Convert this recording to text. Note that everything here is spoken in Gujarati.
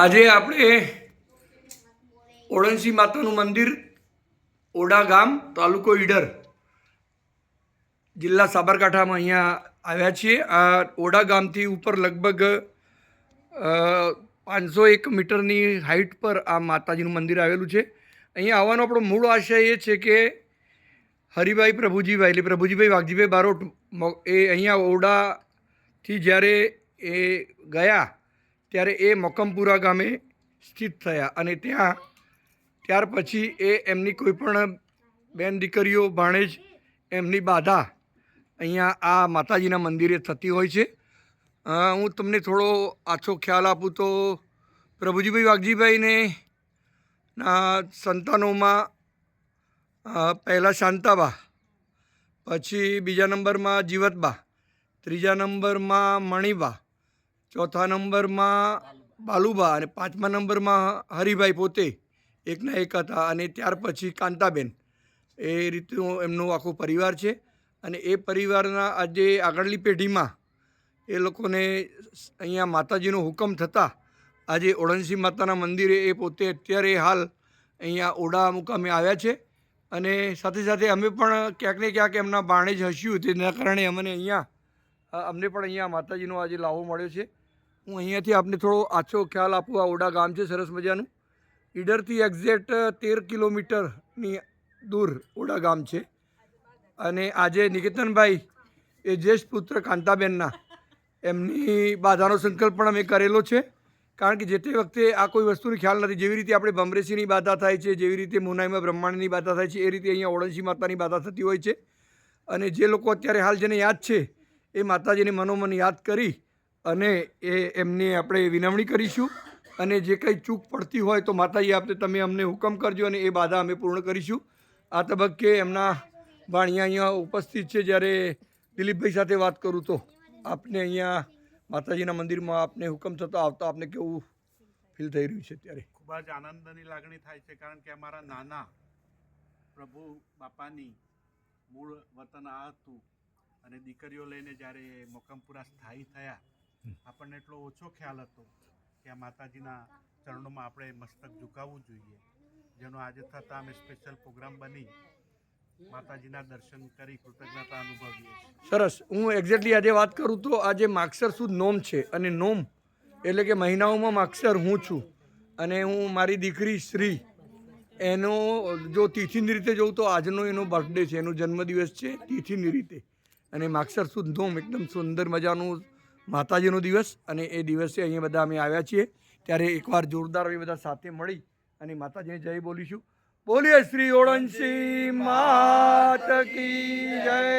આજે આપણે ઓળણસી માતાનું મંદિર, ઓડા ગામ, તાલુકો ઈડર જિલ્લા સાબરકાંઠામાં અહીંયા આવ્યા છીએ. આ ઓડા ગામથી ઉપર લગભગ પાંચસો એક મીટરની હાઇટ પર આ માતાજીનું મંદિર આવેલું છે. અહીંયા આવવાનો આપણો મૂળ આશય એ છે કે હરિભાઈ પ્રભુજીભાઈ, એટલે પ્રભુજીભાઈ વાઘજીભાઈ બારોટ એ અહીંયા ઓરડાથી જ્યારે એ ગયા ત્યારે એ મકમપુરા ગામે સ્થિત થયા અને ત્યાં, ત્યાર પછી એ એમની કોઈ પણ બેન દીકરીઓ, ભાણેજ એમની બાધા અહીંયા આ માતાજીના મંદિરે થતી હોય છે. હું તમને થોડો આછો ખ્યાલ આપું તો પ્રભુજીભાઈ વાઘજીભાઈને ના સંતાનોમાં પહેલાં શાંતાબા, પછી બીજા નંબરમાં જીવતબા, ત્રીજા નંબરમાં મણિબા ચોથા નંબરમાં બાલુબા અને પાંચમા નંબરમાં હરિભાઈ પોતે એકના એક હતા અને ત્યાર પછી કાંતાબેન. એ રીતનું એમનો આખો પરિવાર છે અને એ પરિવારના આજે આગળની પેઢીમાં એ લોકોને અહીંયા માતાજીનો હુકમ થતાં આજે ઓળણસી માતાના મંદિરે એ પોતે અત્યારે હાલ અહીંયા ઓડા મુકામે આવ્યા છે અને સાથે સાથે અમે પણ ક્યાંક ને ક્યાંક એમના બાણે જ હસ્યું તેના કારણે અમને અહીંયા અમને પણ અહીંયા માતાજીનો આજે લાવો મળ્યો છે. હું અહીંયાથી આપને થોડો આછો ખ્યાલ આપું આ ઓડા ગામ છે સરસ મજાનું. ઈડરથી એક્ઝેક્ટ તેર કિલોમીટરની દૂર ઓડા ગામ છે. અને આજે નિકેતનભાઈ, એ જ્યેષ્ઠ પુત્ર કાંતાબેનના, એમની બાધાનો સંકલ્પ પણ અમે કરેલો છે. કારણ કે જે તે વખતે આ કોઈ વસ્તુની ખ્યાલ નથી. જેવી રીતે આપણે ભમરેસીની બાધા થાય છે, જેવી રીતે મુનાઈમાં બ્રહ્માંડની બાધા થાય છે, એ રીતે અહીંયા ઓળણસી માતાની બાધા થતી હોય છે. અને જે લોકો અત્યારે હાલ જેને યાદ છે, એ માતાજીને મનોમન યાદ કરી અને એ એમની આપણે વિનવણી કરીશું. અને જે કંઈ ચૂક પડતી હોય તો માતાજી આપને તમે અમને હુકમ કરજો અને એ બાધા અમે પૂર્ણ કરીશું. આ તબક્કે એમના વાણિયા અહીંયા ઉપસ્થિત છે. જ્યારે દિલીપભાઈ સાથે વાત કરું તો આપને અહીંયા માતાજીના મંદિરમાં આપને હુકમ થતો આવતો આપને કેવું ફીલ થઈ રહ્યું છે ત્યારે ખૂબ જ આનંદની લાગણી થાય છે. કારણ કે અમારા નાના પ્રભુ બાપાની મૂળ વતન આ હતું. અને દીકરીઓ લઈને જ્યારે મોકમપુરા સ્થાયી થયા આપણને એટલો ઓછો ખ્યાલ હતો કે આ માતાજીના ચરણોમાં આપણે મસ્તક ઝુકાવવું જોઈએ. જેનો આજે થતાં અમે સ્પેશિયલ પ્રોગ્રામ બની. માતાજીના દર્શન કરી કૃતજ્ઞતા અનુભવીએ સરસ. હું એક્ઝેક્ટલી આજે વાત કરું તો આજે માક્ષર સુદ નોમ છે, અને નોમ એટલે કે મહિનાઓમાં માક્ષર હું છું. અને હું મારી દીકરી શ્રી, એનો જો તિથિની રીતે જોઉં તો આજનો એનો બર્થડે છે, એનો જન્મદિવસ છે તિથિની રીતે. અને માક્ષર સુદ નોમ એકદમ સુંદર મજાનું માતાજીનો દિવસ અને એ દિવસે અહીંયા બધા અમે આવ્યા છીએ. ત્યારે એકવાર જોરદાર અમે બધા સાથે મળી અને માતાજીને જય બોલીશું. બોલીએ શ્રી ઓળંશી માત કી જય.